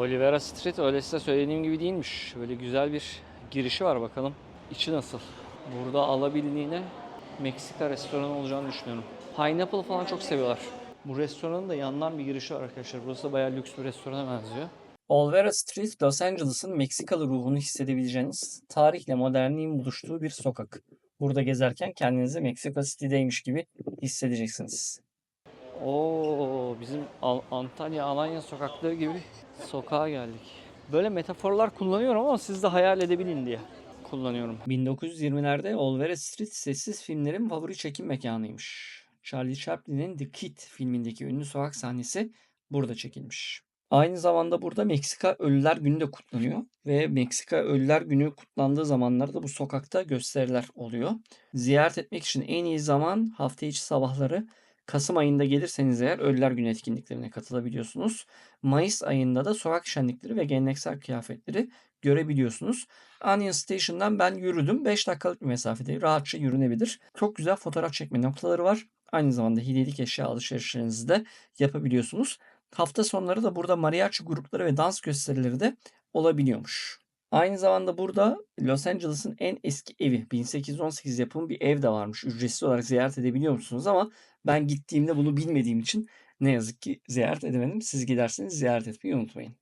Olivera Street öyle size söylediğim gibi değilmiş. Böyle güzel bir girişi var bakalım. İçi nasıl? Burada alabildiğine Meksika restoranı olacağını düşünüyorum. Pineapple falan çok seviyorlar. Bu restoranın da yandan bir girişi var arkadaşlar. Burası da bayağı lüks bir restorana benziyor. Olvera Street, Los Angeles'ın Meksikalı ruhunu hissedebileceğiniz tarihle modernliğin buluştuğu bir sokak. Burada gezerken kendinizi Meksika City'deymiş gibi hissedeceksiniz. Oo, bizim Al- Antalya, Alanya sokakları gibi sokağa geldik. Böyle metaforlar kullanıyorum ama siz de hayal edebilin diye kullanıyorum. 1920'lerde Olvera Street sessiz filmlerin favori çekim mekanıymış. Charlie Chaplin'in The Kid filmindeki ünlü sokak sahnesi burada çekilmiş. Aynı zamanda burada Meksika Ölüler Günü de kutlanıyor ve Meksika Ölüler Günü kutlandığı zamanlarda bu sokakta gösteriler oluyor. Ziyaret etmek için en iyi zaman hafta içi sabahları Kasım ayında gelirseniz eğer Ölüler Günü etkinliklerine katılabiliyorsunuz. Mayıs ayında da sokak şenlikleri ve geleneksel kıyafetleri görebiliyorsunuz. Onion Station'dan ben yürüdüm. 5 dakikalık bir mesafede rahatça yürünebilir. Çok güzel fotoğraf çekme noktaları var. Aynı zamanda hediyelik eşya alışverişlerinizi de yapabiliyorsunuz. Hafta sonları da burada mariachi grupları ve dans gösterileri de olabiliyormuş. Aynı zamanda burada Los Angeles'ın en eski evi 1818 yapımı bir ev de varmış. Ücretsiz olarak ziyaret edebiliyor musunuz ama ben gittiğimde bunu bilmediğim için ne yazık ki ziyaret edemedim. Siz giderseniz ziyaret etmeyi unutmayın.